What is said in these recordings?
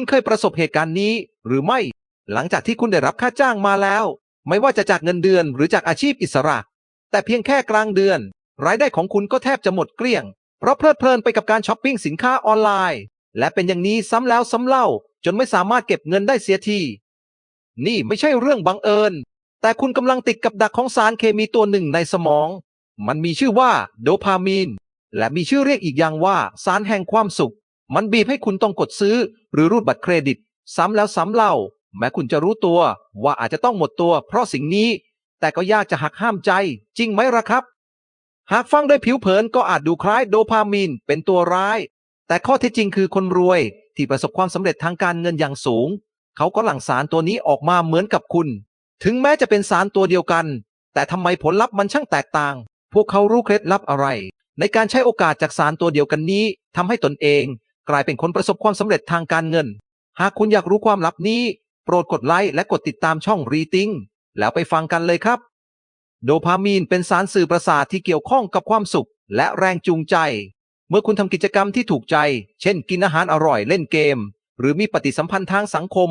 คุณเคยประสบเหตุการณ์นี้ หรือไม่ หลังจากที่คุณได้รับค่าจ้างมาแล้ว ไม่ว่าจะจากเงินเดือนหรือจากอาชีพอิสระ แต่เพียงแค่กลางเดือน รายได้ของคุณก็แทบจะหมดเกลี้ยง เพราะเพลิดเพลินไปกับการช้อปปิ้งสินค้าออนไลน์ และเป็นอย่างนี้ซ้ำแล้วซ้ำเล่า จนไม่สามารถเก็บเงินได้เสียที นี่ไม่ใช่เรื่องบังเอิญ แต่คุณกำลังติดกับดักของสารเคมีตัวหนึ่งในสมอง มันมีชื่อว่าโดพามีน และมีชื่อเรียกอีกอย่างว่าสารแห่งความสุข มันบีบให้คุณต้องกดซื้อ หรือรูดบัตรเครดิต ซ้ำแล้วซ้ำเล่า แม้คุณจะรู้ตัว ว่าอาจจะต้องหมดตัว เพราะสิ่งนี้ แต่ก็ยากจะหักห้ามใจ จริงไหมล่ะครับ หากฟังด้วยผิวเผินก็อาจดูคล้ายโดพามีนเป็นตัวร้าย แต่ข้อเท็จจริงคือคนรวย ที่ประสบความสำเร็จทางการเงินอย่างสูง เขาก็หลั่งสารตัวนี้ออกมาเหมือนกับคุณ ถึงแม้จะเป็นสารตัวเดียวกัน แต่ทำไมผลลัพธ์มันช่างแตกต่าง พวกเขารู้เคล็ดลับอะไร ในการใช้โอกาสจากสารตัวเดียวกันนี้ทำให้ตนเอง กลายเป็นคนประสบความสำเร็จทางการเงิน หากคุณอยากรู้ความลับนี้ โปรดกดไลค์และกดติดตามช่องรีติงแล้วไปฟังกันเลยครับ โดพามีนเป็นสารสื่อประสาทที่เกี่ยวข้องกับความสุข และแรงจูงใจ เมื่อคุณทำกิจกรรมที่ถูกใจ เช่น กินอาหารอร่อยเล่นเกม หรือมีปฏิสัมพันธ์ทางสังคม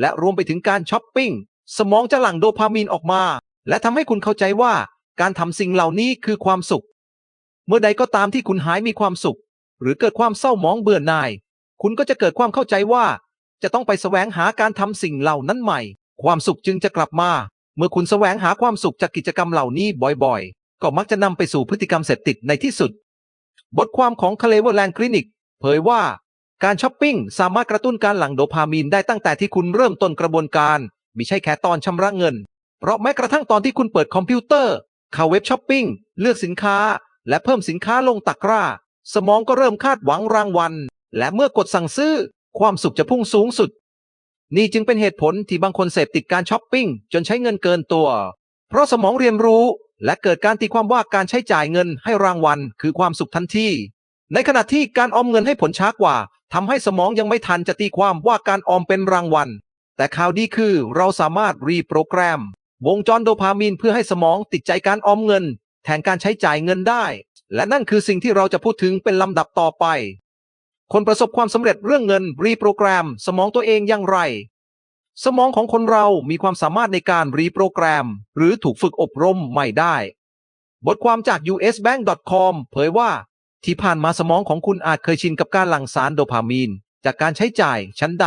และรวมไปถึงการช้อปปิ้งสมองจะหลั่งโดพามีนออกมา และทำให้คุณเข้าใจว่า การทำสิ่งเหล่านี้คือความสุข เมื่อใดก็ตามที่คุณหายมีความสุข หรือเกิดความเศร้าหมองเบื่อหน่าย คุณก็จะเกิดความเข้าใจว่า จะต้องไปแสวงหาการทำสิ่งเหล่านั้นใหม่ ความสุขจึงจะกลับมา เมื่อคุณแสวงหาความสุขจากกิจกรรมเหล่านี้บ่อยๆ ก็มักจะนำไปสู่พฤติกรรมเสพติดในที่สุด บทความของคาเลเวอร์แลนด์คลินิก เผยว่า การช้อปปิ้งสามารถกระตุ้นการหลั่งโดพามีนได้ตั้งแต่ที่คุณเริ่มต้นกระบวนการไม่ใช่แค่ตอนชำระเงิน เพราะแม้กระทั่งตอนที่คุณเปิดคอมพิวเตอร์เข้าเว็บช้อปปิ้งเลือกสินค้า และเพิ่มสินค้าลงตะกร้า สมองก็เริ่มคาดหวังรางวัล และเมื่อกดสั่งซื้อ ความสุขจะพุ่งสูงสุด นี่จึงเป็นเหตุผลที่บางคนเสพติดการช้อปปิ้งจนใช้เงินเกินตัว เพราะสมองเรียนรู้และเกิดการตีความว่าการใช้จ่ายเงินให้รางวัล คือความสุขทันทีในขณะที่การออมเงินให้ผลช้ากว่าทำให้สมองยังไม่ทันจะตีความว่าการออมเป็นรางวัล แต่ข่าวดีคือเราสามารถรีโปรแกรม วงจรโดพามีนเพื่อให้สมองติดใจการออมเงิน แทนการใช้จ่ายเงินได้ และนั่นคือสิ่งที่เราจะพูดถึงเป็นลำดับต่อไป คนประสบความสำเร็จเรื่องเงินรีโปรแกรม สมองตัวเองอย่างไร สมองของคนเรามีความสามารถในการรีโปรแกรม หรือถูกฝึกอบรมใหม่ได้ บทความจาก usbank.com เผยว่า ที่ผ่านมาสมองของคุณอาจเคยชินกับการหลั่งสารโดพามีน จากการใช้จ่ายชั้นใด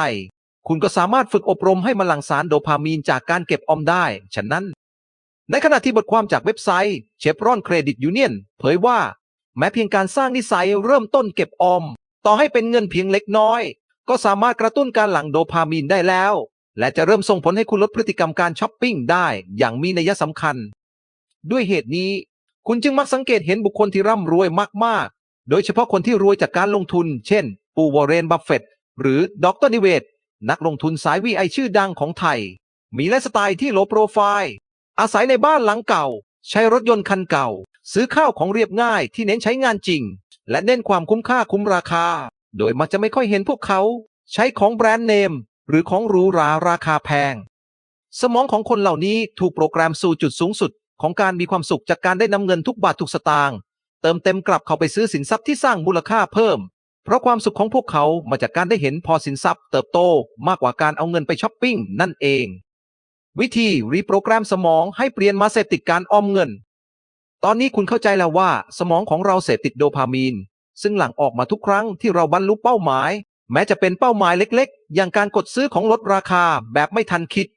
คุณก็สามารถฝึกอบรมให้มาหลั่งสารโดพามีนจากการเก็บออมได้ ฉะนั้น ในขณะที่บทความจากเว็บไซต์เชฟรอนเครดิตยูเนียนเผยว่า แม้เพียงการสร้างนิสัยเริ่มต้นเก็บออม ต่อให้เป็นเงินเพียงเล็กน้อย ก็สามารถกระตุ้นการหลั่งโดพามีนได้แล้ว และจะเริ่มส่งผลให้คุณลดพฤติกรรมการช้อปปิ้งได้อย่างมีนัยสำคัญ ด้วยเหตุนี้ คุณจึงมักสังเกตเห็นบุคคลที่ร่ำรวยมากๆ โดยเฉพาะคนที่รวยจากการลงทุน เช่น ปูวอร์เรนบัฟเฟตต์หรือดรนิเวศนักลงทุนสายวีไอชื่อดังของไทย มีไลฟ์สไตล์ที่โลโปรไฟล์ อาศัยในบ้านหลังเก่า ใช้รถยนต์คันเก่า ซื้อข้าวของเรียบง่ายที่เน้นใช้งานจริง และเน้นความคุ้มค่าคุ้มราคา โดยมักจะไม่ค่อยเห็นพวกเขา ใช้ของแบรนด์เนม หรือของหรูหราราคาแพง สมองของคนเหล่านี้ถูกโปรแกรมสู่จุดสูงสุด ของการมีความสุขจากการได้นำเงินทุกบาททุกสตางค์เติมเต็มกลับเข้าไปซื้อสินทรัพย์ที่สร้างมูลค่าเพิ่ม เพราะความสุขของพวกเขามาจากการได้เห็นพอสินทรัพย์เติบโตมากกว่าการเอาเงินไปช้อปปิ้งนั่นเอง วิธีรีโปรแกรมสมองให้เปลี่ยนมาเสพติดการออมเงิน ตอนนี้คุณเข้าใจแล้วว่า สมองของเราเสพติดโดพามีน ซึ่งหลั่งออกมาทุกครั้งที่เราบรรลุเป้าหมาย แม้จะเป็นเป้าหมายเล็กๆ อย่างการกดซื้อของลดราคาแบบไม่ทันคิด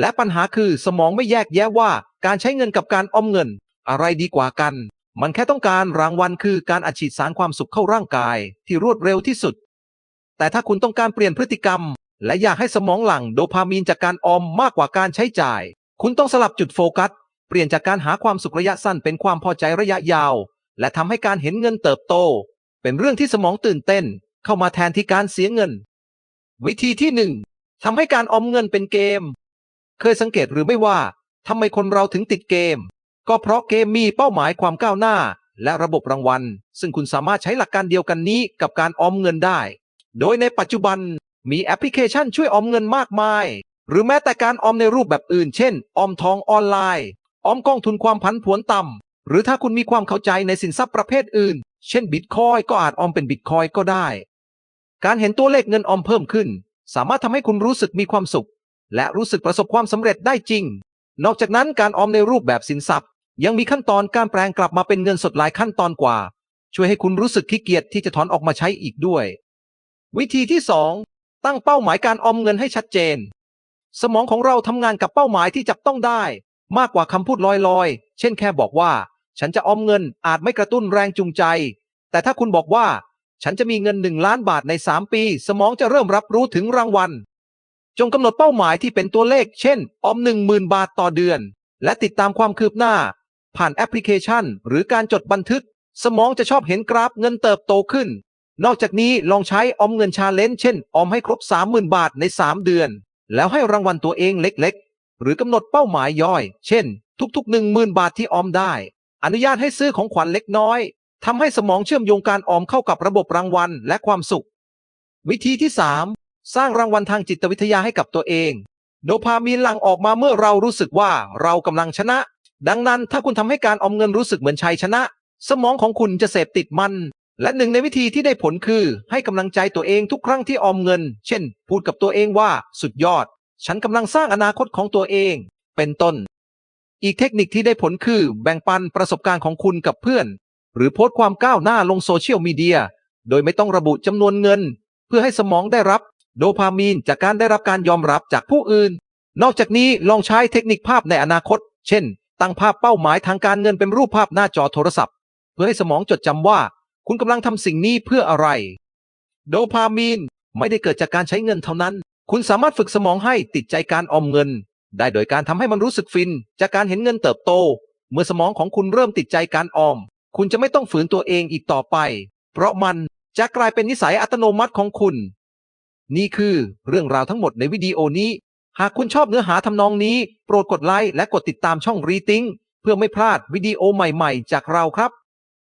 และปัญหาคือสมองไม่แยกแยะว่าการใช้เงินกับการออมเงิน อะไรดีกว่ากัน มันแค่ต้องการรางวัลคือการอัดฉีดสารความสุขเข้าร่างกายที่รวดเร็วที่สุด แต่ถ้าคุณต้องการเปลี่ยนพฤติกรรม และอยากให้สมองหลั่งโดพามีนจากการออมมากกว่าการใช้จ่าย คุณต้องสลับจุดโฟกัส เปลี่ยนจากการหาความสุขระยะสั้นเป็นความพอใจระยะยาว และทำให้การเห็นเงินเติบโต เป็นเรื่องที่สมองตื่นเต้น เข้ามาแทนที่การเสียเงิน วิธีที่หนึ่งทำให้การออมเงินเป็นเกม เคยสังเกตหรือไม่ว่าทำไมคนเราถึงติดเกม ก็เพราะเกมมีเป้าหมายความก้าวหน้า และระบบรางวัล ซึ่งคุณสามารถใช้หลักการเดียวกันนี้กับการออมเงินได้ โดยในปัจจุบัน มีแอปพลิเคชันช่วยออมเงินมากมาย หรือแม้แต่การออมในรูปแบบอื่น เช่น ออมทองออนไลน์ ออมกองทุนความผันผวนต่ำ หรือถ้าคุณมีความเข้าใจในสินทรัพย์ประเภทอื่น เช่นบิตคอยก็อาจออมเป็นบิตคอยก็ได้ การเห็นตัวเลขเงินออมเพิ่มขึ้น สามารถทำให้คุณรู้สึกมีความสุข และรู้สึกประสบความสำเร็จได้จริง นอกจากนั้นการออมในรูปแบบสินทรัพย์ ยังมีขั้นตอนการแปลงกลับมาเป็นเงินสดหลายขั้นตอนกว่า ช่วยให้คุณรู้สึกขี้เกียจที่จะถอนออกมาใช้อีกด้วย วิธีที่ 2 ตั้งเป้าหมายการออมเงินให้ชัดเจน สมองของเราทำงานกับเป้าหมายที่จับต้องได้ มากกว่าคำพูดลอยๆ เช่นแค่บอกว่า ฉันจะออมเงินอาจไม่กระตุ้นแรงจูงใจ แต่ถ้าคุณบอกว่า ฉันจะมีเงินหนึ่งล้านบาทใน 3 ปี สมองจะเริ่มรับรู้ถึงรางวัล จงกำหนดเป้าหมายที่เป็นตัวเลข เช่น ออม 1 0,000 บาทต่อเดือน และติดตามความคืบหน้า ผ่านแอปพลิเคชัน หรือการจดบันทึก สมองจะชอบเห็นกราฟเงินเติบโตขึ้น นอกจากนี้ลองใช้ออมเงินชาเลนจ์เช่น ออมให้ครบ 30,000 บาทใน 3 เดือน แล้วให้รางวัลตัวเองเล็กๆ หรือกำหนดเป้าหมายย่อย เช่น ทุกๆ 10,000 บาทที่ออมได้ อนุญาตให้ซื้อของขวัญเล็กน้อยทำให้สมองเชื่อมโยงการออมเข้ากับระบบรางวัลและความสุข วิธีที่ 3 สร้างรางวัลทางจิตวิทยาให้กับตัวเอง โดพามีนหลั่งออกมาเมื่อเรารู้สึกว่าเรากำลังชนะ ดังนั้นถ้าคุณทำให้การออมเงินรู้สึกเหมือนชัยชนะ สมองของคุณจะเสพติดมัน และหนึ่งในวิธีที่ได้ผลคือ ให้กำลังใจตัวเองทุกครั้งที่ออมเงิน เช่น พูดกับตัวเองว่าสุดยอด ฉันกำลังสร้างอนาคตของตัวเอง เป็นต้น อีกเทคนิคที่ได้ผลคือ แบ่งปันประสบการณ์ของคุณกับเพื่อน หรือโพสต์ความก้าวหน้าลงโซเชียลมีเดีย โดยไม่ต้องระบุจำนวนเงิน เพื่อให้สมองได้รับ โดพามีนจากการได้รับการยอมรับจากผู้อื่น นอกจากนี้ลองใช้เทคนิคภาพในอนาคต เช่น ตั้งภาพเป้าหมายทางการเงินเป็นรูปภาพหน้าจอโทรศัพท์ เพื่อให้สมองจดจำว่า คุณกำลังทำสิ่งนี้เพื่ออะไร โดพามีนไม่ได้เกิดจากการใช้เงินเท่านั้น คุณสามารถฝึกสมองให้ติดใจการออมเงิน ได้โดยการทำให้มันรู้สึกฟิน จากการเห็นเงินเติบโต เมื่อสมองของคุณเริ่มติดใจการออม คุณจะไม่ต้องฝืนตัวเองอีกต่อไป เพราะมันจะกลายเป็นนิสัยอัตโนมัติของคุณ นี่คือเรื่องราวทั้งหมดในวิดีโอนี้ หากคุณชอบเนื้อหาทำนองนี้ โปรดกดไลค์และกดติดตามช่องรีติงเพื่อไม่พลาดวิดีโอใหม่ๆ จากเราครับ